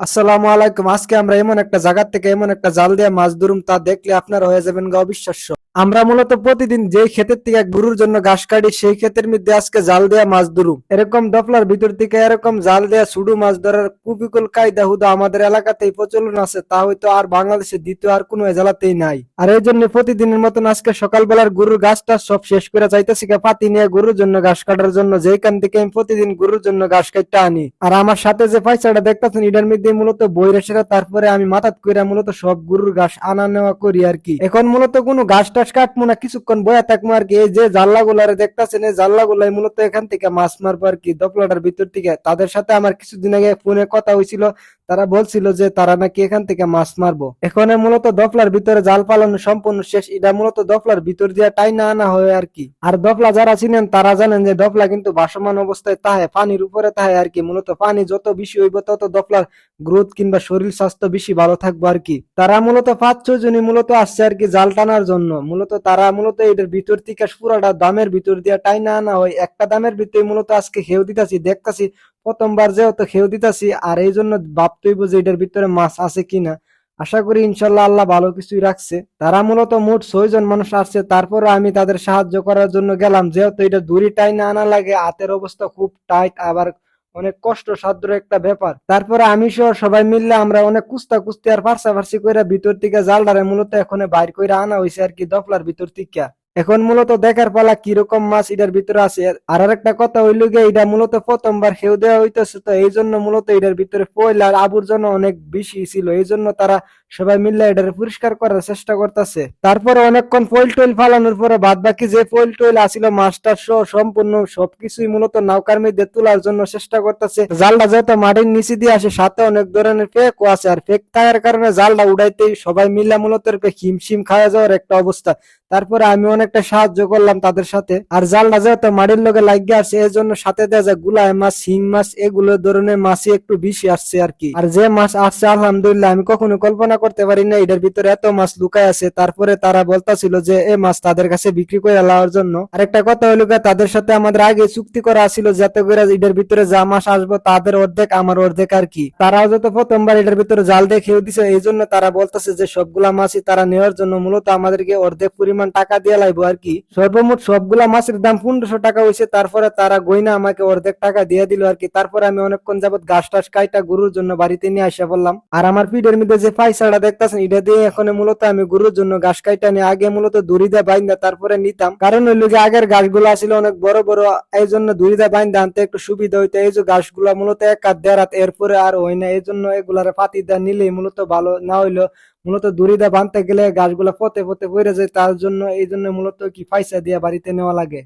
আসসালামু আলাইকুম। আজকে আমরা এমন একটা জায়গা থেকে এমন একটা জাল দিয়ে মাছ ধরুম, তা দেখলে আপনারা হয়ে যাবেন গা অবিশ্বাস্য। আমরা মূলত প্রতিদিন যেই ক্ষেতের থেকে গরুর জন্য ঘাস কাটি, সেই ক্ষেতের মধ্যে আজকে জাল দেয়া মাছ ধরুম। এরকম দফলার ভিতর থেকে এরকম জাল দেয়া সুডু মাছ ধরার কুবিকুল কায়দা হুদা আমাদের এলাকাতেই প্রচলন আছে, তা হয়তো আর বাংলাদেশে দ্বিতীয় আর কোনো জেলাতেই নাই। আর এই জন্য প্রতিদিনের মতন আজকে সকালবেলার গরুর গাছটা সব শেষ করে চাইতেছি পাতি নিয়ে গরুর জন্য ঘাস কাটার জন্য। যেখান থেকে আমি প্রতিদিন গরুর জন্য ঘাস কাটতে আনি। আর আমার সাথে যে পয়সাটা দেখতেছেন এটার মধ্যে মূলত বইরেসেরা তারপরে আমি মাথাত কইরা মূলত সব গরুর ঘাস আনা নেওয়া করি আর কি। এখন মূলত কোনো ঘাস টাস কাটবো না, কিছুক্ষণ বয়া থাকব আর কি। এই যে জাল্লা গুলারে দেখতেছেন, এই জাল্লা গুলাই মূলত এখান থেকে মাছ মারবো আর কি দপলাটার ভিতর থেকে। তাদের সাথে আমার কিছুদিন আগে ফোনে কথা হয়েছিল তারা বলছিল যে তারা নাকি এখান থেকে মাছ মারবো। এখন মূলত দফলার ভিতরে জাল পালানো সম্পূর্ণ শেষ, এটা মূলত দফলার ভিতর দিয়ে টাইনা আনা হয় আর কি। আর দফলা যারা চিনেন তারা জানেন যে দফলা কিন্তু ভাসমান অবস্থায় তাহে, পানির উপরে তাহে আর কি। মূলত পানি যত বেশি হইব, তত দফলার গ্রোথ কিংবা শরীর স্বাস্থ্য বেশি ভালো থাকব আর কি। তারা মূলত পাঁচ, ছয় জনই মূলত আসছে আর কি জাল টানার জন্য। মূলত তারা মূলত এটার ভিতর থেকে পুরাটা দামের ভিতর দিয়ে টাইনা আনা হয়। একটা দামের ভিতরে মূলত আজকে খেউ দিতেছি, দেখতাছি প্রথমবার যেহেতু খেউ দিতাছি, আর এই জন্য ভাবতেই যে এটার ভিতরে মাছ আছে কিনা। আশা করি ইনশাল্লাহ আল্লাহ ভালো কিছুই রাখছে। তারা মূলত মোট ছয় জন মানুষ আসছে তারপরে আমি তাদের সাহায্য করার জন্য গেলাম। যেহেতু এটা দড়ি টাইনা আনা লাগে, হাতের অবস্থা খুব টাইট, আবার অনেক কষ্ট সাধ্য একটা ব্যাপার। তারপরে আমি সহ সবাই মিললে আমরা অনেক কুস্তা কুস্তি আর ফার্সা ফার্সি করে ভিতর থেকে জালডারে মূলত এখন বাইর করে আনা হয়েছে আর কি দফলার ভিতর থেকে। এখন মূলত দেখার পালা কীরকম মাছ এটার ভিতরে আছে। আর একটা কথা হইল গিয়ে, এটা মূলত প্রথমবার খেউ দেওয়া হইতেছে, তো এই জন্য মূলত এটার ভিতরে পয়লা আর আবর্জনা অনেক বেশি ছিল। এই জন্য তারা সবাই মিললে এটার পরিষ্কার করার চেষ্টা করতেছে। তারপরে অনেকক্ষণ ফয়েল টয়েল ফালানোর পরে বাদ বাকি যে ফয়েল টয়েল আসিল মাছটার সহ সম্পূর্ণ সবকিছুই মূলত নৌকার মধ্যে তোলার জন্য চেষ্টা করতেছে। জালটা যেহেতু মাটির নিচে দিয়ে আসে, সাথে অনেক ধরনের ফেকও আছে। আর ফেক থাকার কারণে জালটা উড়াইতেই সবাই মিলে মূলত হিমশিম খাওয়া যাওয়ার একটা অবস্থা। তারপরে আমি অনেকটা সাহায্য করলাম তাদের সাথে। আর জালটা যেহেতু মাটির লোকে লাগিয়ে আসছে এর জন্য সাথে দেওয়া যায় গুলায় মাছ, শিং মাছ, এগুলো ধরনের মাছই একটু বেশি আসছে আর কি। আর যে মাছ আসছে, আলহামদুলিল্লাহ, আমি কখনো কল্পনা করতে পারি না এটার ভিতরে এত মাছ লুকায় আছে। তারপরে তারা বলতাছিল যে, এ মাছ তাদের কাছে বিক্রি করে লাওয়ার জন্য। আরেকটা কথা হলো তাদের সাথে আমাদের আগে চুক্তি করা ছিল যাতে করে এটার ভিতরে যা মাছ আসব, তাদের অর্ধেক, আমার অর্ধেক আর কি। তারাও যত প্রথমবার এটার ভিতরে জাল দিয়ে খেয়ে দিছে এই জন্য তারা বলতেছে যে, সবগুলা মাছই তারা নেওয়ার জন্য মূলত আমাদেরকে অর্ধেক পরিমাণ টাকা দিয়ে লাইবো আর কি। সর্বমোট সবগুলা মাছের দাম পনেরোশো টাকা হয়েছে তারপরে তারা গইনা আমাকে অর্ধেক টাকা দিয়ে দিল আর কি। তারপরে আমি অনেকক্ষণ যাবত গাছ টাছ কাইটা গরুর জন্য বাড়িতে নিয়ে আসা বললাম আর আমার পিঠের মধ্যে যে পয়সাটা দেখতেছেন, এটা দিয়ে এখন মূলত আমি গরুর জন্য ঘাস কাইটা নিয়ে আগে মূলত দড়ি দিয়ে বাইন্দা, তারপরে নিতাম। কারণ ওই লোকে আগের গাছগুলো ছিল অনেক বড় বড় এই জন্য দড়ি দিয়ে বাইন্দা আনতে একটু সুবিধা হইতো। এই যে গাছগুলা মূলত এক হাত দেড় হাত, এরপরে আর হয় না। এই জন্য এগুলার পাতি দেওয়া নিলেই মূলত ভালো, না হইল মূলত দুরিদা বাঁধতে গেলে গাছগুলা পথে পথে পড়ে যায়, তার জন্য এই জন্য মূলত কি ফাইসা দিয়ে বাড়িতে নেওয়া লাগে?